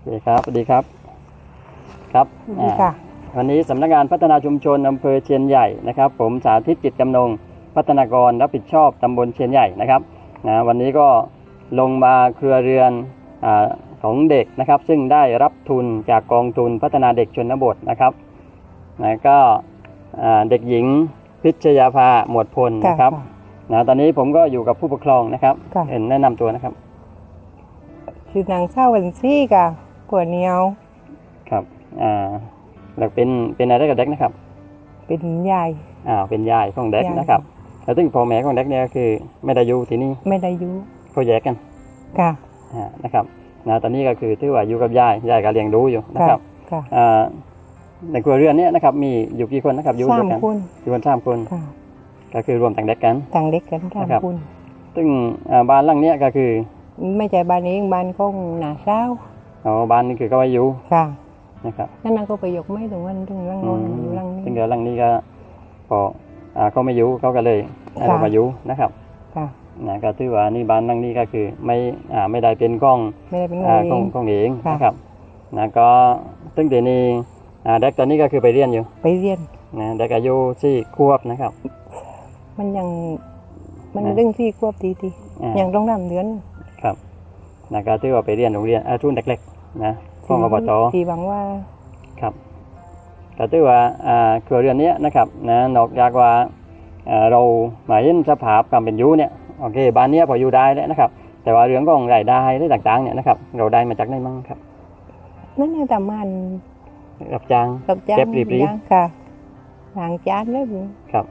โอเคครับสวัสดีครับ ครับดีค่ะอ่าวันนี้สำนักงานพัฒนาชุมชนอำเภอเชียนใหญ่นะครับ ผมสาธิตจิตจำนง พัฒนากรรับผิดชอบตำบลเชียนใหญ่นะครับนะวันนี้ก็ลงมาเครือเรือนอาของเด็กนะครับ ซึ่งได้รับทุนจากกองทุนพัฒนาเด็กชนบทนะครับนะก็อ่าเด็กหญิงพิชยาภาหมวดพลนะครับนะตอนนี้ผมก็อยู่กับผู้ปกครองนะครับค่ะเห็นแนะนำตัวนะครับชื่อนางเศร้าวันซี่ค่ะ ปวดเหนียว ครับ อ่าแล้วเป็นเป็นอะไรกับเด็กนะครับ เป็นยายอ่าเป็นยายของเด็กยายนะครับ แล้วถึงพ่อแม่ของเด็กเนี่ยก็คือ ไม่ได้อยู่ที่นี่ไม่ได้อยุเขาแยกกัน ค่ะอ่านะครับนะตอนนี้ก็คือถือว่าอยู่กับยายยายก็เลี้ยงดูอยู่นะคค่ะรับ ค่ะอ่าในครัวเรือนเนี้นะครับ มีอยู่กี่คนนะครับอยู่สาด้วมยกันคนอยู่กันสามคนค่ะก็คือรวมแต่งเด็กกันต่างเด็กกันสามนะครับคนซึ่งอ่าบ้านหลังเนี้ยก็คือ ไม่ใช่บ้านเองบ้านของหนาเศร้า อ๋อบ้านนี้คือก็ไว้อยู่ค่ะนะครับนั่นนางก็ไปยกไม้ตรงนั้นตรงรังโนนอยู่รังนี้ซึ่งเดี๋ยวหลังนี้ก็พออ่าเขาไม่อยู่เขาก็เลยให้เราค่ะมาอยู่นะครับค่ะนะก็ถือว่านี่บ้านหลังนี้ก็คือไม่อ่าไม่ได้เป็นกล้องไม่ได้เป็นเงิอ่านเอของงของเองค่ะนะครับนะก็ซึ่งเดี๋ยวนี้อ่าเด็กตอนนี้ก็คือไปเรียนอยู่ ไปเรียนนะเด็กอายุสี่ขวบนะครับ มันยังมันนะเรื่องที่ควบดีดีอ่ายังต้องทำเดือนครับนะก็ถือว่าไปเรียนโรงเรียนอาทุนเล็กๆ นะของอบตที่หวังว่าครับก็ถือว่าอ่าครัวเรือนเนี้ยนะครับนะนอกจากว่าอ่าเราหมายเห็นสภาพความเป็นอยู่เนี่ยโอเคบ้านเนี้ยพออยู่ได้แล้วนะครับ แต่ว่าเรื่องของรายได้อะไรต่างๆเนี่ยนะครับ เราได้มาจากไหนมั่งครับ นั่นยังทำงานรับจ้างกับจ้างเก็บรีบๆย่างค่ะล้างจานเลยบุครับ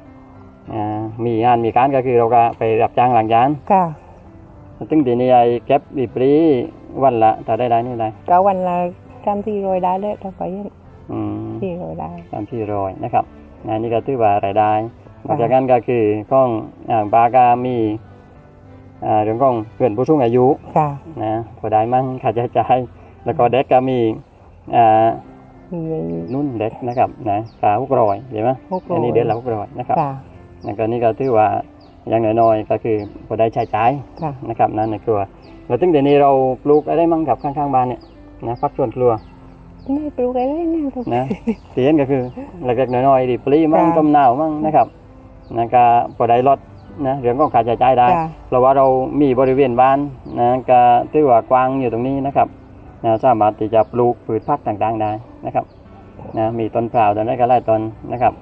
อ่ามีงานมีการก็คือเราก็ไปรับจ้างล้างจานค่ะซึ่งทีนี้ไอ้เก็บรีปรี วันละแต่ได้ได้นี่ได้ก็วันละทำที่โรยได้เลยถ้าไปอืมที่โรยได้ตามที่รอยนะครับนะนี่ก็ถือว่ารายได้นค่ะอกจากนั้นก็คือข้องอ่าบากามีอ่าเรื่องของเพื่อนผู้สูงอายุค่ะนะพอได้มั่งค่าใช้จ่ายแล้วก็เด็กก็มีอ่ามีนุ่นเด็กนะครับนะกาหกรอยเห็นไหมหกโรอันยนี้เดือนละหกรอยนะครับค่ะแล้วก็นี่ก็ถือว่าอย่างน้อยๆก็คือพอได้ใช้จ่ายค่ะนะครับนะในครัว แล้วตั้งแต่นี้เราปลูกอะไรมั่งกับข้างๆบ้านเนี่ยนะพักส่วนครัวไม่ปลูกอะไรเนี่ยทุกนะเสียนก็คือเล็กๆน้อยๆดิปลีมั่งค่ะต้มหนาวมั่งนะครับนะก็พอได้ลดนะเรื่องของการจ่ายจ่ายได้ค่ะเพราะว่าเรามีบริเวณบ้านนะก็ถือว่ากว้างอยู่ตรงนี้นะครับนะสามารถที่จะปลูกพืชผักต่างๆได้นะครับนะมีต้นเปล่าวต้นไม้ก็ไล่ต้นนะครับ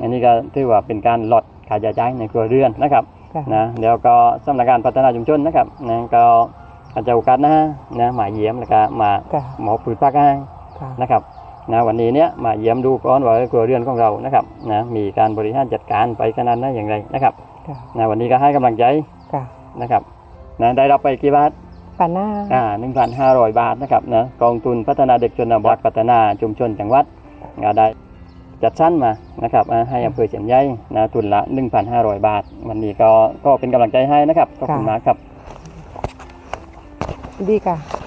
อันนี้ก็ถือว่าเป็นการลดค่าใช้จ่ายในครัวเรือนนะครับค่ะนะเดี๋ยวก็สำนักงานพัฒนาชุมชนนะครับนะก็ อาจจะโอกาสหนะนะมาเยี่ยมแล้วก็มาค่ะหมอพืชผักให้ค่ะนะครับนะวันนี้เนี้ยมาเยี่ยมดูก่อนว่าครัวเรือนของเรานะครับนะมีการบริหารจัดการไปขนาดไหนอย่างไรนะครับค่ะนะวันนี้ก็ให้กำลังใจค่ะนะครับนะได้รับไปกี่บาทปาหน้าอ่าหนึ่งพันห้าร้อยบาทนะครับนะกองทุนพัฒนาเด็กชนบทพัฒนาชุมชนจังหวัดก็ได้จัดสรรมานะครับอ่าให้อำเภอเชียงใหญ่นะทุนละ 1,500 บาท วันนี้ก็ก็เป็นกำลังใจให้นะครับขอบคุณมากครับ ดีค่ะ